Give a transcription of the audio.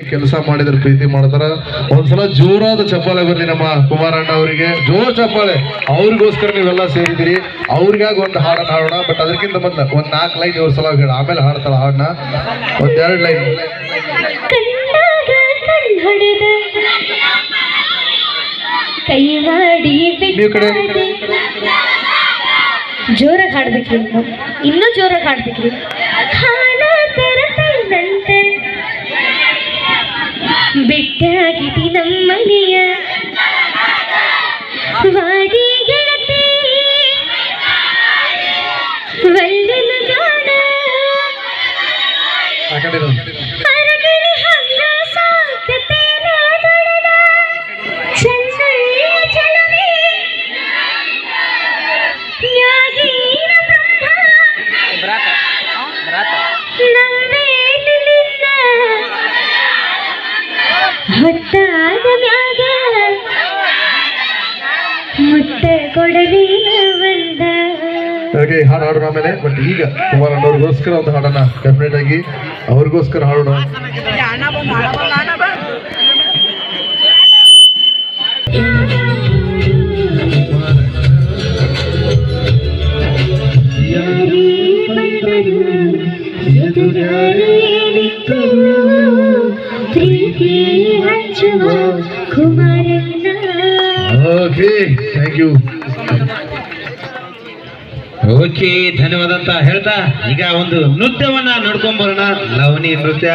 ಕೆಲಸ ಮಾಡಿದ್ರೆ ಪ್ರೀತಿ ಮಾಡ್ತಾರ. ಒಂದ್ಸಲ ಜೋರಾದ ಚಪ್ಪಾಳೆ ಬರ್ಲಿ ನಮ್ಮ ಕುಮಾರಣ್ಣ ಅವರಿಗೆ. ಜೋರ್ ಚಪ್ಪಾಳೆ. ಅವ್ರಿಗೋಸ್ಕರ ನೀವೆಲ್ಲ ಸೇರಿದಿರಿ ಅವ್ರಿಗಾಗಿ ಒಂದು ಹಾಡನ್ನ ಹಾಡೋಣ. ಬಟ್ ಅದಕ್ಕಿಂತ ಮೊದಲ ಒಂದ್ ನಾಲ್ಕು ಲೈನ್ ಇವ್ರ ಸಲ ಹೇಳ. ಆಮೇಲೆ ಹಾಡ್ತಾಳ ಹಾಡನ್ನ. ಒಂದೆರಡು ಲೈನ್ ಜೋರಾಗಿ ಹಾಡ್ಬೇಕ್ರಿ ಇನ್ನೂ ಜೋರಾಗಿ ಹಾಡ್ಬೇಕ್ರಿ. ಬಿಟ್ಟಾಗಿತಿ ನಮ್ಮನೆಯ ವಾಡಿ ಗೆಳತಿ ವಲ್ಲಿನ ಗಾಣ ಮ್ಯಾಗ ಮುತ್ತ ಬಂದ ಓಕೆ ಹಾಡು ಹಾಡೋಣ ಆಮೇಲೆ ಬಟ್ ಈಗ ಕುಮಾರ್ ಅವ್ರಿಗೋಸ್ಕರ ಒಂದು ಹಾಡೋಣ ಡೆಫಿನೆಟ್ ಆಗಿ ಅವ್ರಿಗೋಸ್ಕರ ಹಾಡೋಣ. ಪ್ರೀತಿ ಕುಮಾರಣ್ಣ. ಓಕೆ ಥ್ಯಾಂಕ್ ಯು ಓಕೆ ಧನ್ಯವಾದ ಅಂತ ಹೇಳ್ತಾ ಈಗ ಒಂದು ನೃತ್ಯವನ್ನ ನೋಡ್ಕೊಂಡ್ ಬರೋಣ ಲವಣಿ ನೃತ್ಯ